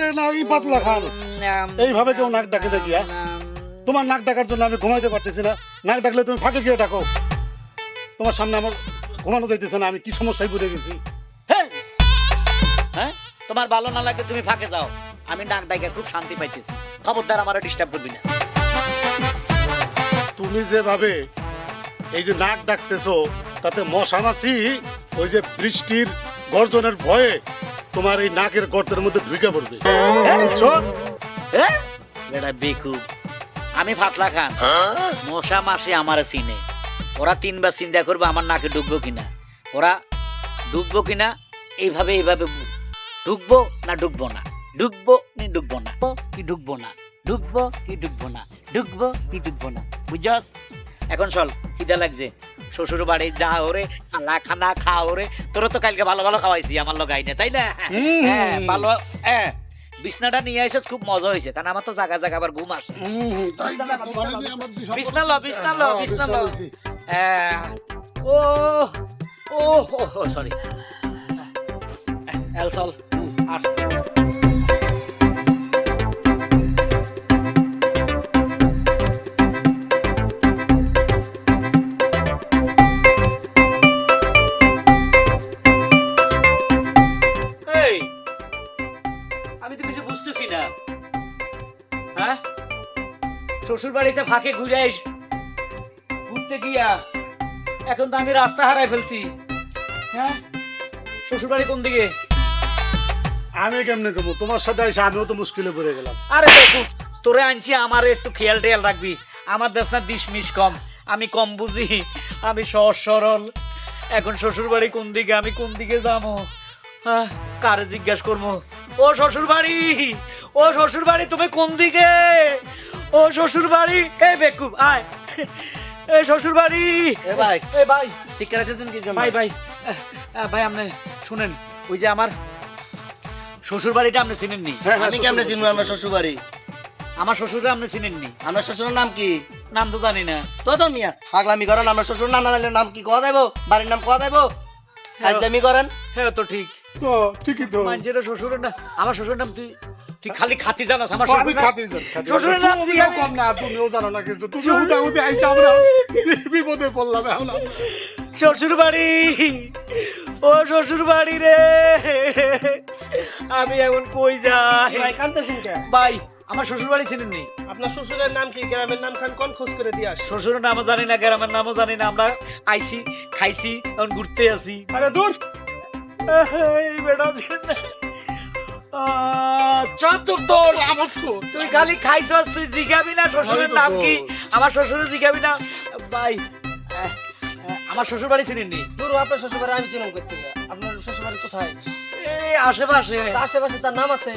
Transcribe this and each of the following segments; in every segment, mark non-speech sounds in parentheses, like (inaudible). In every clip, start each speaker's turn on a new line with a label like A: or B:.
A: রে না এই পাতলা খান এইভাবে কেউ নাক ডাকে নাকি হ্যাঁ? তোমার নাক ডাকার জন্য আমি ঘুমাইতে পারতেছি না। নাক ডাকলে তুমি ফাঁকে গিয়ে ডাকো। তোমার সামনে আমার ঘুমানো যাইতেছে না আমি কি সমস্যায় পড়ে গেছি?
B: হ্যাঁ তোমার ভালো না লাগে তুমি ফাঁকে যাও। আমি ডাক ডাকে খুব শান্তি পাইতেছি। খবরদার আমার ডিস্টার্ব করবি না।
A: তুমি যেভাবে এই যে নাক ডাকতেছো তাতে মশা মাছি ওই যে বৃষ্টির গর্জনের ভয়ে তোমার এই নাকের গর্তের মধ্যে ঢুকে পড়বে। বুঝছ?
B: হ্যাঁ এটা আমি ফাতলা খান। মশা মাসি আমার চিনে। ওরা তিনবার চিন্তা করবে আমার নাকে ঢুকবো কিনা। ওরা ডুববো কিনা এইভাবে এইভাবে ঢুকবো না ডুববো না? ঢুকবো কি ডুববো না? কি ঢুকবো না? ঢুকবো কি ঢুকবো না? ঢুকবো কি ঢুকবো না? বুঝছস? এখন চল খিদা লাগছে। শ্বশুর বাড়ি যা ওরে খানা খানা খা ওরে। তোরা তো কালকে ভালো ভালো খাওয়াইছি আমার লোক আইনে তাই না? হ্যাঁ ভালো হ্যাঁ। বিছনাটা নিয়ে আইসত খুব মজা হয়েছে কারণ আমার তো জায়গা জায়গা আবার ঘুম আসে। বিছনা ল বিছনা ল বিছনা ল ও ও সরি এলসল আর শ্বশুর বাড়িতে ফাঁকে ঘুরে ঘুরতে গিয়া এখন তো আমি রাস্তা হারাই ফেলছি। হ্যাঁ? শ্বশুর বাড়ি কোন দিকে?
A: আমি কেমনে কমো? তোমার সাথে এসে আমিও তো মুশকিলে পড়ে গেলাম।
B: আরে দেখু তোরে আনছি আমার একটু খেয়াল টেয়াল রাখবি। আমার দেশ না ডিসমিস কম আমি কম বুঝি আমি সহজ সরল। এখন শ্বশুর বাড়ি কোন দিকে আমি কোন দিকে যাব? হ্যাঁ কারে জিজ্ঞাসা করব? ও শ্বশুর বাড়ি ও শ্বশুর বাড়ি তুমি কোন দিকে? ও শ্বশুর বাড়ি এই বেকুব আয়। এই শ্বশুর বাড়ি
C: এ ভাই।
B: এ ভাই।
C: শিক্ষা রাখতেছেন কি জন্য?
B: ভাই ভাই। ভাই আপনি শুনেন ওই যে আমার শ্বশুর বাড়িটা আপনি চিনেননি?
A: হ্যাঁ, হ্যাঁ,
C: আমি কেমনে চিনবো আমরা শ্বশুর বাড়ি
B: আমার শ্বশুরটা আপনি চিনেননি?
C: আমার শ্বশুরের নাম কি?
B: নাম তো জানি না।
C: তো তো মিয়া। পাগলামি করেন আমার শ্বশুর নাম না জানলে নাম কি কোয়া দেবো বাড়ির নাম কোয়া দেবো আজমি করেন?
B: হ্যাঁ তো ঠিক।
A: তো ঠিকই তো।
B: মানুষের শ্বশুরের না আমার শ্বশুরের নাম তুই তুই খালি খাতি জানাস আমার
A: আমি খাতে।
B: শ্বশুরের নাম
A: তুমিও কম না তুমিও জানো না কিন্তু তুমি হুদা হুদে আইসা আমরা। বিপদে পড়লাম এখন
B: শ্বশুর বাড়ি ও শ্বশুর বাড়ি রে। আমি এখন কই যাই?
D: ভাই কান্তাছেন কে
B: ভাই আমার শ্বশুর বাড়ি চিনেননি
D: আপনার শ্বশুরের নাম কি গ্রামের নাম খান কোন খোঁজ করে দিয়ে আস?
B: শ্বশুরের নামও জানি না গ্রামের নামও জানি না আমরা আইছি খাইছি এখন ঘুরতে আসি।
D: আরে দূর!
B: এই বেটা চতুর্দশ।
A: আমার
B: তুই খালি খাইছস তুই জিগাবি না শ্বশুরের নাম কি? আমার শ্বশুরের জিগাবি না। ভাই আমার শ্বশুর বাড়ি চিনেননি
E: দূর আপনার শ্বশুর বাড়ি আমি চিনম করতে আপনার শ্বশুর বাড়ি কোথায়?
B: এই আশেপাশে।
E: আশেপাশে তার নাম আছে?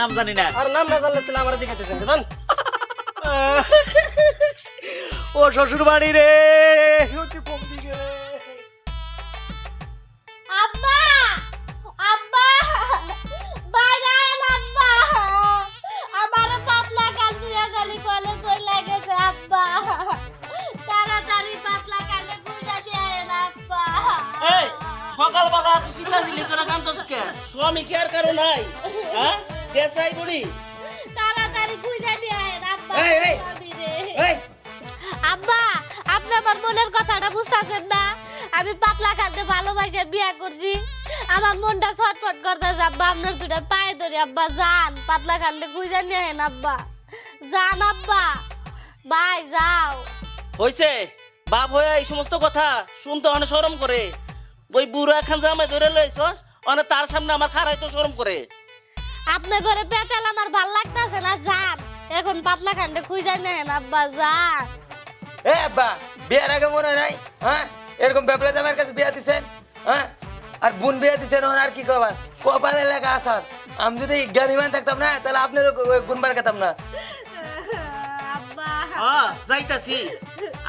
B: নাম জানি না।
E: আর নাম না জানলে তাহলে আমার দেখাইতেছেন জান?
B: ও শ্বশুর বাড়ি রে।
C: সকালবেলা তুই চিল্লা চিল্লি করে কান্তস কে? স্বামী কি আর কারও নাই? হ্যাঁ? কে চাই বলি
F: তাড়াতাড়ি গুজা দিয়ে আয়েন আব্বা
B: এই, এই। এই,
F: আব্বা আপনি আমার মনের কথাটা বুঝতেছেন না? আমি পাতলা কালকে ভালোবাসে বিয়া করছি। আমার মনটা ছটফট করতেছে আব্বা আপনার দুটা পায়ে ধরে আব্বা যান। পাতলা কালকে খুঁজে নিয়ে হেন আব্বা। যান আব্বা। বাই যাও।
C: হইছে। বাপ হয়ে এই সমস্ত কথা শুনতে অনেক শরম করে। ওই বুড়ো এখন জামাই ধরে লইছ অনেক তার সামনে আমার খারাই তো শরম করে।
F: আপনার ঘরে পেঁচাল আমার ভালো লাগতেছে না যান। এখন পাতলা কান্ডে খুঁজে নিয়ে হেন আব্বা যান।
E: এ আব্বা বিয়ের আগে মনে হয় নাই? হ্যাঁ? এরকম ব্যাপারে জামাইয়ের কাছে বিয়া দিছেন? হ্যাঁ? আর বোন বিয়া দিছেন ওর আর কি কবার? কপালে লেখা আসার। আমি যদি জ্ঞানীমান থাকতাম না তাহলে আপনারও গুনবার খেতাম না।
C: হ্যাঁ যাইতাছি।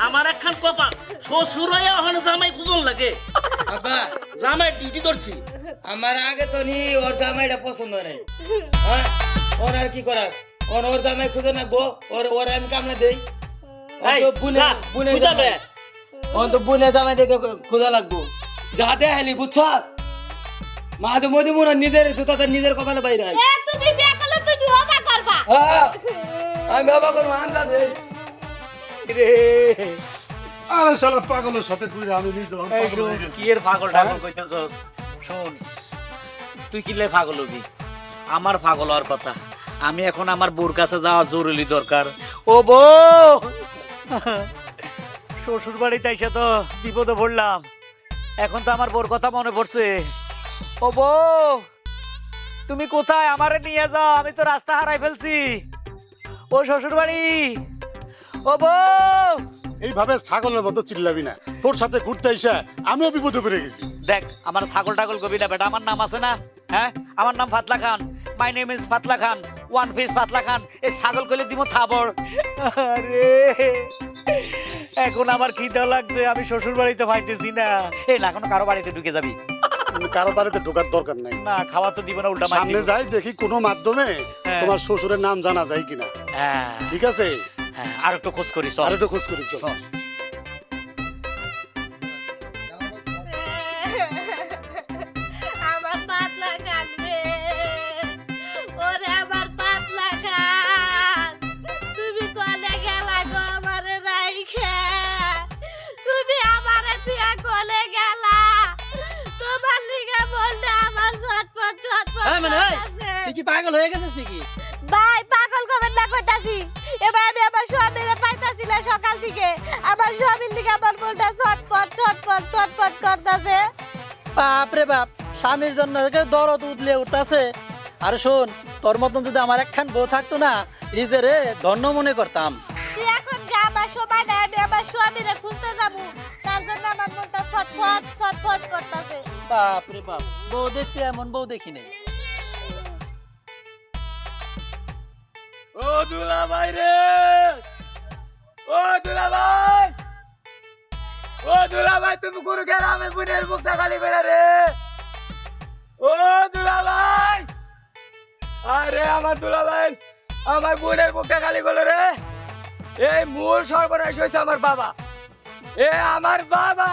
C: আমার একখান কপা। শ্বশুর হয়ে ওখানে জামাই খুঁজন লাগে।
E: আব্বা
C: জামাই ডিউটি করছি।
E: আমার আগে তো নি ওর জামাইটা পছন্দ নেই হ্যাঁ ওর আর কি করার? ওর ওর জামাই খুঁজে না গো ওর ওর আমি কামনা দেই। তো বুনে বুনে
C: খুঁজা
E: জামাই।
C: লয়ে।
E: ওর তো বুনে জামাই দেখে খোঁজা লাগবো। যা দেখালি বুঝছ? মাঝে মধ্যে মনে হয় নিজের জুতা তার নিজের কপালে বাইরে হয়।
F: এ তুমি বিয়া করলে
E: হ্যাঁ আমি আন্দাজ
B: রে।
A: আরে শালা পাগলের সাথে ঘুরে আমি নিজে
B: কি এর পাগল টাগল কইতেছস শোন তুই কিলে পাগল হবি? আমার পাগল হওয়ার কথা। আমি এখন আমার বোর কাছে যাওয়া জরুরি দরকার। ও বউ! শ্বশুর বাড়িতে এসে তো বিপদে পড়লাম। এখন তো আমার বোর কথা মনে পড়ছে। ও বউ! তুমি কোথায়? আমারে নিয়ে যাও আমি তো রাস্তা হারাই ফেলছি। ও শ্বশুর বাড়ি ও বউ!
A: এইভাবে ছাগলের মতো চিল্লাবি না। তোর সাথে ঘুরতে আইসা আমিও বিপদে পড়ে গেছি।
B: দেখ আমার ছাগল টাগল কবি না বেটা আমার নাম আছে না? হ্যাঁ? আমার নাম Fatla Khan. My name is Fatla Khan. One piece Fatla Khan. এই ছাগল কইলে দিব থাবর আরে! এখন আমার খিদা লাগছে আমি শ্বশুর বাড়িতে পাইতেছি না। এ না কোনো কারও বাড়িতে ঢুকে যাবি।
A: কারও বাড়িতে ঢোকার দরকার নাই।
B: না খাওয়া তো দিব না উল্টা
A: সামনে যাই দেখি কোনো মাধ্যমে
B: হ্যাঁ।
A: তোমার শ্বশুরের নাম জানা যায় কিনা।
B: হ্যাঁ।
A: ঠিক আছে?
B: হ্যাঁ, আর একটু খোঁজ করি চল।
A: আর একটু খোঁজ করি চল।
F: আমার পাতলা রে। ওরে আমার পাতলা খান তুমি কলে গেলা গো আমারে রাইখা। তুমি আমারে দিয়া কলে গেলা। তোমার লিগে বললে আমার ছটপট
G: এই মানে, তুই কি পাগল হয়ে গেছিস নাকি?
F: কমেন্ট এবার আমি আমার স্বামীরে পাইতাছি না সকাল থেকে। আমার স্বামীর লিগে আমার মনটা ছটপট ছটপট ছটপট করতাছে।
G: বাপ রে বাপ স্বামীর জন্য দরদ উদলে উঠতাছে। আর শোন তোর মতন যদি আমার একখান বউ থাকতো না নিজেরে ধন্য মনে করতাম।
F: এখন যা আমার সময় নাই আমি আমার স্বামীরে খুঁজতে যাব। তার জন্য আমার মনটা ছটফট ছটফট করতেছে।
G: বাপ রে বাপ বউ দেখছি এমন বউ দেখি
E: ও দুলা ভাই রে! ও দুলা ভাই ও দুলা ভাই তুমি কোন গ্রামের বুনের মুখটা খালি করে রে! ও দুলা ভাই আরে আমার দুলা ভাই আমার বোনের মুখটা খালি করল রে! এই মূল সর্বনাশ হয়েছে আমার বাবা। এ আমার বাবা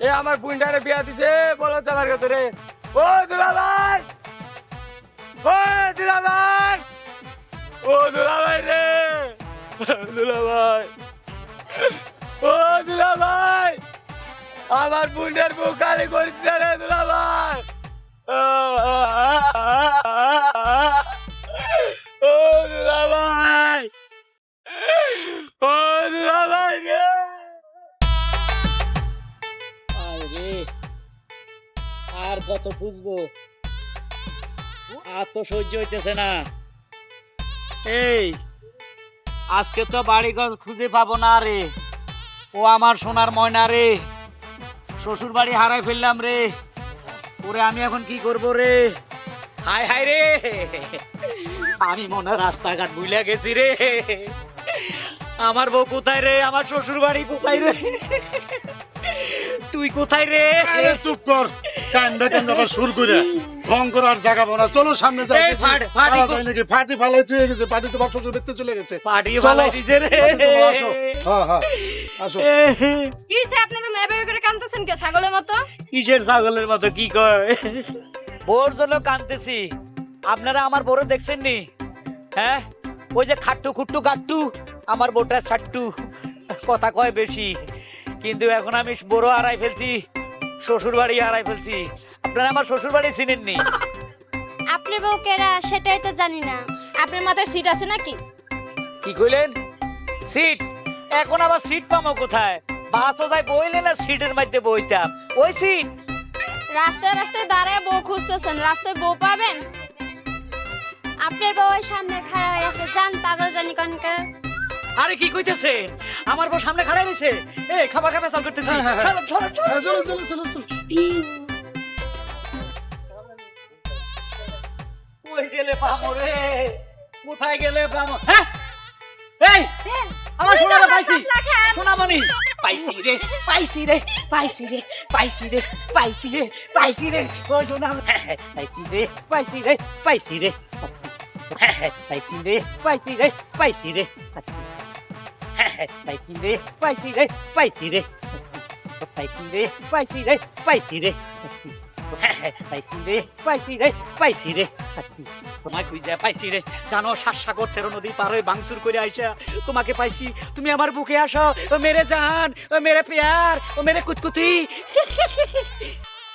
E: এ আমার বোনটারে বিয়া দিছে, বলো চালার কথা রে ও দুলা ভাই ও দুলা ভাই ও দুলা ভাই রে দুলা ভাই আমার বুন্ডার বুক খালি করিস না রে দুলা ভাই ও দুলা ও। দুলা রে।
B: আরে আর কত খুঁজবো আর তো সহ্য হইতেছে না। এই, আজকে তো বাড়ি ঘর খুঁজে পাবো না রে। ও আমার সোনার ময়না রে। শ্বশুর বাড়ি হারাই ফেললাম রে। ওরে আমি এখন কি করব রে? হায় হায় রে। আমি মনে রাস্তাঘাট ভুলে গেছি রে। আমার বউ কোথায় রে? আমার শ্বশুর বাড়ি কোথায় রে? তুই কোথায় রে?
A: চুপ কর। কান্দা কান্দা সুর করে ঢং করার জায়গা বানা চলো সামনে যাই।
B: এই ফাট, ফাটি
A: নাকি? ফাটি ফালাই তুই গেছে পাটি তো দেখতে চলে গেছে। চলো।
B: দিছে রে।
A: চলো, আসো। হ্যাঁ হ্যাঁ। আসো।
F: কি সে আপনারা মেয়ে করে কে ছাগলের মতো?
B: কিসের ছাগলের মতো? কি কয়? বোর জন্য কানতেছি। আপনারা আমার বড় দেখছেন নি হ্যাঁ? ওই যে খাট্টু খুট্টু গাট্টু আমার বোটা ছাট্টু। কথা কয় বেশি। কিন্তু এখন আমি বড় হারাই ফেলছি। শ্বশুর বাড়ি হারাই ফেলছি। আপনারা আমার শ্বশুর বাড়ি চিনেননি। (laughs)
F: আপনার বউ কেরা সেটাই তো জানি না। আপনার মাথায় সিট আছে নাকি?
B: কি কইলেন? সিট এখন আবার সিট পামো কোথায়? বাসও যায় বইলে না সিটের মধ্যে বইতাম। ওই সিট
F: রাস্তায় রাস্তায় দাঁড়ায় বউ খুঁজতেছেন রাস্তায় বউ পাবেন? আপনার বউয়ের সামনে খাড়া হয়ে আছে জান পাগল জানি কনকার
B: আরে কি কইতেছেন? আমার বউ সামনে খাড়াই রয়েছে এ খাবার খাবার চাল করতেছি।
A: হ্যাঁ, হ্যাঁ, হ্যাঁ।
B: চলো চলো চলো।
A: চলো চলো চলো চলো।
B: কই গেলে পামো রে? কোথায় গেলে পামো হ্যাঁ এই আমার সোনাটা পাইছি সোনামণি। পাইছি রে পাইছি রে পাইছি রে পাইছি রে পাইছি রে পাইছি রে। ও সোনা পাইছি রে পাইছি রে পাইছি রে। পাইছি রে পাইছি রে পাইছি রে। পাইছি রে পাইছি রে পাইছি রে পাইছি রে পাইছি রে পাইছি রে পাইছি রে পাইছি রে পাইছি রে তোমায় খুঁজে পাইছি রে জানো সাতসাগর তেরো নদী পার হয়ে বাংসুর করে আইসা তোমাকে পাইছি তুমি আমার বুকে আসো ও মেরে জান ও মেরে পেয়ার ও মেরে কুতকুতি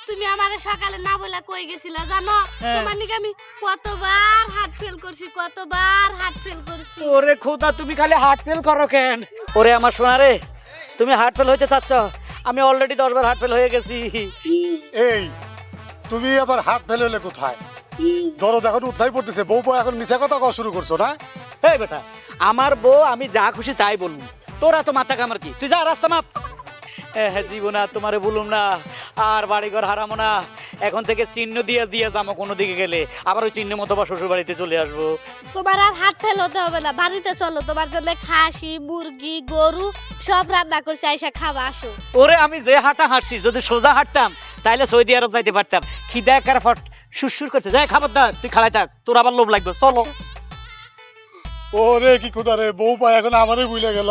F: তুমি আমারে সকালে না বলে কই গেছিলা জানো?
B: হ্যাঁ।
F: তোমার নিকে আমি কতবার হাত ফেল করছি কতবার হাত ফেল করছি।
B: ওরে খোদা তুমি খালি হার্ট ফেল করো কেন? ওরে আমার সোনা রে তুমি হার্ট ফেল হইতে চাচ্ছ? আমি অলরেডি দশ বার হার্ট ফেল হয়ে গেছি।
A: এই তুমি আবার হাত ফেলে হলে কোথায়? দরদ এখন উৎসাহ পড়তেছে বউ বউ এখন মিশা কথা কওয়া শুরু করছ না?
B: এই বেটা আমার বউ আমি যা খুশি তাই বলব তোরা তো মাথা কামার কি? তুই যা রাস্তা মাপ। হ্যাঁ জীবনা তোমারে বলুম না। আর বাড়িঘর হারামো না। এখন থেকে চিহ্ন দিয়ে দিয়ে যাব কোনো দিকে গেলে। আবার ওই চিহ্ন মতো বা শ্বশুর বাড়িতে চলে আসব।
F: তোমার আর হাত ফেল হতে হবে না বাড়িতে চলো। তোমার জন্য খাসি মুরগি গরু সব রান্না করছি আইসা খাবা আসো।
B: ওরে আমি যে হাঁটা হাঁটছি যদি সোজা হাঁটতাম তাহলে সৌদি আরব যাইতে পারতাম। খিদা কার ফট সুরসুর করতে যাই খাবার দা তুই খালাই থাক তোর আবার লোভ লাগবে চলো।
A: ওরে কি কোথা রে বউ পায় এখন আমারই বুঝলে গেল।